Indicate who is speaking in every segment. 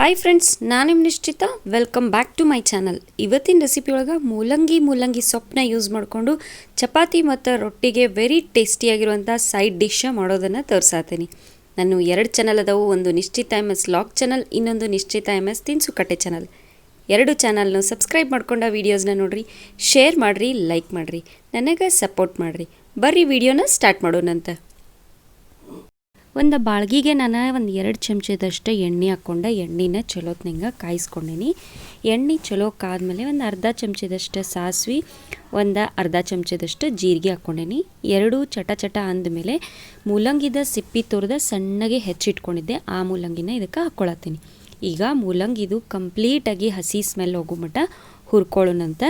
Speaker 1: Hi friends ನಾನು ನಿಮ್ಮ Nishchita. Welcome back to my channel ಇವತ್ತಿನ ರೆಸಿಪಿ ಒಳಗೆ ಮೂಲಂಗಿ ಮೂಲಂಗಿ ಸೊಪ್ಪನ್ನ ಯೂಸ್ ಮಾಡಿಕೊಂಡು ಚಪಾತಿ ಮತ್ತು ರೊಟ್ಟಿಗೆ ವೆರಿ ಟೇಸ್ಟಿಯಾಗಿರುವಂಥ ಸೈಡ್ ಡಿಶ್ ಮಾಡೋದನ್ನು ತೋರಿಸಾತೀನಿ. ನಾನು ಎರಡು ಚಾನಲ್ ಅದಾವು, ಒಂದು ನಿಶ್ಚಿತ ಎಂ ಎಸ್ ಲಾಗ್ ಚಾನಲ್ ಇನ್ನೊಂದು ನಿಶ್ಚಿತ ಎಂ ಎಸ್ ತಿನ್ಸುಕಟ್ಟೆ ಚಾನಲ್ ಎರಡು ಚಾನಲ್ನು ಸಬ್ಸ್ಕ್ರೈಬ್ ಮಾಡ್ಕೊಂಡ ವೀಡಿಯೋಸ್ನ ನೋಡಿರಿ ಶೇರ್ ಮಾಡಿರಿ ಲೈಕ್ ಮಾಡಿರಿ, ನನಗೆ ಸಪೋರ್ಟ್ ಮಾಡಿರಿ. ಬರ್ರಿ ವಿಡಿಯೋನ ಸ್ಟಾರ್ಟ್ ಮಾಡೋಣಂತ. ಒಂದು ಬಾಳ್ಗಿಗೆ ನಾನು ಒಂದು ಎರಡು ಚಮಚದಷ್ಟು ಎಣ್ಣೆ ಹಾಕ್ಕೊಂಡೆ ಎಣ್ಣೆನ ಚಲೋತ್ನಂಗೆ ಕಾಯಿಸ್ಕೊಂಡೀನಿ. ಎಣ್ಣೆ ಚಲೋ ಕಾದ್ಮೇಲೆ ಒಂದು ಅರ್ಧ ಚಮಚದಷ್ಟು ಸಾಸಿವೆ, ಒಂದು ಅರ್ಧ ಚಮಚದಷ್ಟು ಜೀರಿಗೆ ಹಾಕ್ಕೊಂಡೇನಿ ಎರಡು ಚಟ ಚಟ ಅಂದಮೇಲೆ ಮೂಲಂಗಿದ ಸಿಪ್ಪಿ ತುರಿದ ಸಣ್ಣಗೆ ಹೆಚ್ಚಿಟ್ಕೊಂಡಿದ್ದೆ, ಆ ಮೂಲಂಗಿನ ಇದಕ್ಕೆ ಹಾಕ್ಕೊಳತ್ತೀನಿ ಈಗ ಮೂಲಂಗಿದು ಕಂಪ್ಲೀಟಾಗಿ ಹಸಿ ಸ್ಮೆಲ್ ಹೋಗೋ ಮಟ್ಟ ಹುರ್ಕೊಳ್ಳೋಣಂತ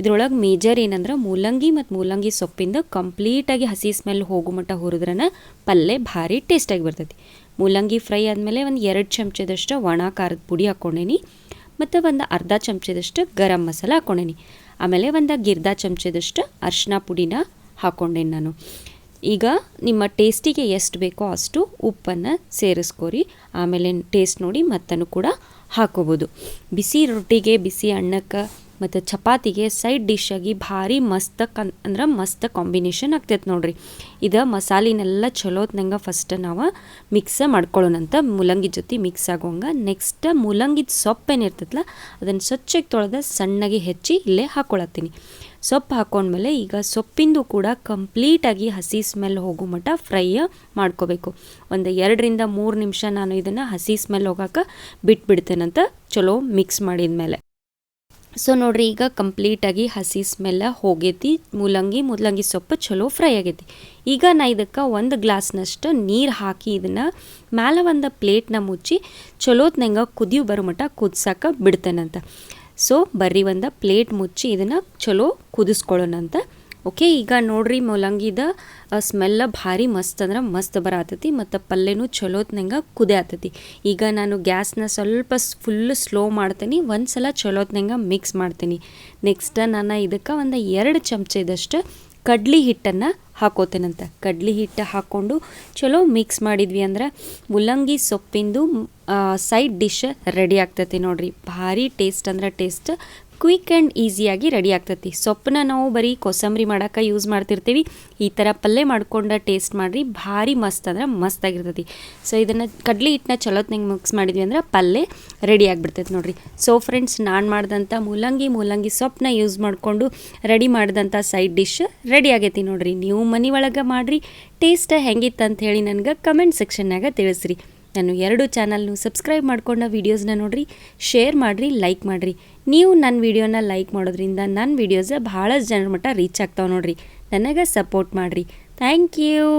Speaker 1: ಇದ್ರೊಳಗೆ ಮೇಜರ್ ಏನಂದ್ರೆ ಮೂಲಂಗಿ ಮತ್ತು ಮೂಲಂಗಿ ಸೊಪ್ಪಿಂದ ಕಂಪ್ಲೀಟಾಗಿ ಹಸಿ ಸ್ಮೆಲ್ ಹೋಗೋ ಮಟ್ಟ ಹುರಿದ್ರನ ಪಲ್ಯ ಭಾರಿ ಟೇಸ್ಟಾಗಿ ಬರ್ತೈತಿ. ಮೂಲಂಗಿ ಫ್ರೈ ಆದಮೇಲೆ ಒಂದು ಎರಡು ಚಮಚದಷ್ಟು ಒಣ ಖಾರದ ಪುಡಿ ಹಾಕ್ಕೊಂಡೇನಿ ಮತ್ತು ಒಂದು ಅರ್ಧ ಚಮಚದಷ್ಟು ಗರಂ ಮಸಾಲ ಹಾಕ್ಕೊಂಡೇನಿ ಆಮೇಲೆ ಒಂದು ಗಿರ್ಧ ಚಮಚದಷ್ಟು ಅರ್ಶಿನ ಪುಡಿನ ಹಾಕ್ಕೊಂಡೇನಿ ನಾನು. ಈಗ ನಿಮ್ಮ ಟೇಸ್ಟಿಗೆ ಎಷ್ಟು ಬೇಕೋ ಅಷ್ಟು ಉಪ್ಪನ್ನು ಸೇರಿಸ್ಕೊರಿ. ಆಮೇಲೆ ಟೇಸ್ಟ್ ನೋಡಿ ಮತ್ತನ್ನು ಕೂಡ ಹಾಕೋಬೋದು. ಬಿಸಿ ರೊಟ್ಟಿಗೆ ಬಿಸಿ ಅನ್ನಕ್ಕೆ ಮತ್ತು ಚಪಾತಿಗೆ ಸೈಡ್ ಡಿಶ್ ಆಗಿ ಭಾರಿ ಮಸ್ತ ಕನ್ ಅಂದ್ರೆ ಮಸ್ತ್ ಕಾಂಬಿನೇಷನ್ ಆಗ್ತೈತೆ ನೋಡ್ರಿ. ಇದು ಮಸಾಲಿನೆಲ್ಲ ಚಲೋತ್ನಂಗೆ ಫಸ್ಟ್ ನಾವು ಮಿಕ್ಸ್ ಮಾಡ್ಕೊಳ್ಳೋಣಂತ ಮೂಲಂಗಿ ಜೊತೆ ಮಿಕ್ಸ್ ಆಗೋಂಗೆ. ನೆಕ್ಸ್ಟ್ ಮೂಲಂಗಿದ ಸೊಪ್ಪು ಏನಿರ್ತೈತಲ್ಲ ಅದನ್ನು ಸ್ವಚ್ಛಕ್ಕೆ ತೊಳೆದ ಸಣ್ಣಗೆ ಹೆಚ್ಚಿ ಇಲ್ಲೇ ಹಾಕ್ಕೊಳತ್ತೀನಿ ಸೊಪ್ಪು ಹಾಕೊಂಡ್ಮೇಲೆ ಈಗ ಸೊಪ್ಪಿಂದು ಕೂಡ ಕಂಪ್ಲೀಟಾಗಿ ಹಸಿ ಸ್ಮೆಲ್ ಹೋಗೋ ಮಟ್ಟ ಫ್ರೈ ಮಾಡ್ಕೋಬೇಕು. ಒಂದು ಎರಡರಿಂದ ಮೂರು ನಿಮಿಷ ನಾನು ಇದನ್ನು ಹಸಿ ಸ್ಮೆಲ್ ಹೋಗೋಕೆ ಬಿಟ್ಬಿಡ್ತೇನಂತ ಚಲೋ ಮಿಕ್ಸ್ ಮಾಡಿದ ಮೇಲೆ ಸೊ ನೋಡ್ರಿ, ಈಗ ಕಂಪ್ಲೀಟಾಗಿ ಹಸಿ ಸ್ಮೆಲ್ಲ ಹೋಗೈತಿ. ಮೂಲಂಗಿ ಮೂಲಂಗಿ ಸೊಪ್ಪು ಚಲೋ ಫ್ರೈ ಆಗೈತಿ. ಈಗ ನಾ ಇದಕ್ಕೆ ಒಂದು ಗ್ಲಾಸ್ನಷ್ಟು ನೀರು ಹಾಕಿ ಇದನ್ನು ಮ್ಯಾಲೆ ಒಂದು ಪ್ಲೇಟ್ನ ಮುಚ್ಚಿ ಚಲೋತ್ನಂಗೆ ಕುದಿಯು ಬರೋ ಮಟ್ಟ ಕುದ್ಸಕ್ಕೆ ಬಿಡ್ತೇನಂತ. ಸೊ ಬರ್ರಿ ಒಂದು ಪ್ಲೇಟ್ ಮುಚ್ಚಿ ಇದನ್ನು ಚಲೋ ಕುದಿಸ್ಕೊಳ್ಳೋಣಂತ ಓಕೆ, ಈಗ ನೋಡ್ರಿ ಮೂಲಂಗಿದ ಸ್ಮೆಲ್ಲ ಭಾರಿ ಮಸ್ತ್ ಅಂದ್ರೆ ಮಸ್ತ್ ಬರತೈತಿ, ಮತ್ತು ಪಲ್ಯನೂ ಚಲೋತ್ನಂಗೆ ಕುದೆ ಆತತಿ. ಈಗ ನಾನು ಗ್ಯಾಸ್ನ ಸ್ವಲ್ಪ ಫುಲ್ ಸ್ಲೋ ಮಾಡ್ತೀನಿ ಒಂದು ಸಲ ಚಲೋತ್ನಂಗೆ ಮಿಕ್ಸ್ ಮಾಡ್ತೀನಿ. ನೆಕ್ಸ್ಟ್ ನಾನು ಇದಕ್ಕೆ ಒಂದು ಎರಡು ಚಮಚದಷ್ಟು ಕಡ್ಲಿ ಹಿಟ್ಟನ್ನು ಹಾಕೋತೇನಂತ. ಕಡ್ಲಿ ಹಿಟ್ಟು ಹಾಕ್ಕೊಂಡು ಚಲೋ ಮಿಕ್ಸ್ ಮಾಡಿದ್ವಿ ಅಂದ್ರೆ ಮುಲ್ಲಂಗಿ ಸೊಪ್ಪಿಂದು ಸೈಡ್ ಡಿಶ್ ರೆಡಿ ಆಗ್ತೈತಿ ನೋಡ್ರಿ. ಭಾರಿ ಟೇಸ್ಟ್ ಅಂದ್ರೆ ಟೇಸ್ಟ್ ಕ್ವಿಕ್ ಆ್ಯಂಡ್ ಈಸಿಯಾಗಿ ರೆಡಿ ಆಗ್ತೈತಿ. ಸೊಪ್ಪನ್ನ ನಾವು ಬರೀ ಕೊಸಂಬರಿ ಮಾಡೋಕೆ ಯೂಸ್ ಮಾಡ್ತಿರ್ತೀವಿ. ಈ ಥರ ಪಲ್ಯ ಮಾಡ್ಕೊಂಡು ಟೇಸ್ಟ್ ಮಾಡಿರಿ. ಭಾರಿ ಮಸ್ತ್ ಅಂದ್ರೆ ಮಸ್ತಾಗಿರ್ತೈತಿ ಸೊ ಇದನ್ನು ಕಡಲೆ ಹಿಟ್ಟನ್ನ ಚಲೋತ್ನಂಗೆ ಮಿಕ್ಸ್ ಮಾಡಿದ್ವಿ ಅಂದ್ರೆ ಪಲ್ಯ ರೆಡಿ ಆಗಿಬಿಡ್ತೈತಿ ನೋಡಿರಿ. ಸೊ ಫ್ರೆಂಡ್ಸ್ ನಾನು ಮಾಡಿದಂಥ ಮೂಲಂಗಿ ಮೂಲಂಗಿ ಸೊಪ್ಪನ್ನ ಯೂಸ್ ಮಾಡಿಕೊಂಡು ರೆಡಿ ಮಾಡಿದಂಥ ಸೈಡ್ ಡಿಶ್ ರೆಡಿ ಆಗೈತಿ ನೋಡಿರಿ. ನೀವು ಮನೆ ಒಳಗೆ ಮಾಡಿರಿ. ಟೇಸ್ಟ್ ಹೆಂಗಿತ್ತು ಅಂತ ಹೇಳಿ ನನಗೆ ಕಮೆಂಟ್ ಸೆಕ್ಷನ್ನಾಗ ತಿಳಿಸ್ರಿ. ನಾನು ಎರಡು ಚಾನಲ್ನು ಸಬ್ಸ್ಕ್ರೈಬ್ ಮಾಡ್ಕೊಂಡ ವೀಡಿಯೋಸ್ನ ನೋಡಿರಿ, ಶೇರ್ ಮಾಡಿರಿ, ಲೈಕ್ ಮಾಡಿರಿ. ನೀವು ನನ್ನ ವೀಡಿಯೋನ ಲೈಕ್ ಮಾಡೋದ್ರಿಂದ ನನ್ನ ವೀಡಿಯೋಸ ಭಾಳಷ್ಟು ಜನರ ಮಟ್ಟ ರೀಚ್ ಆಗ್ತಾವೆ ನೋಡಿರಿ. ನನಗೆ ಸಪೋರ್ಟ್ ಮಾಡಿರಿ. Thank you.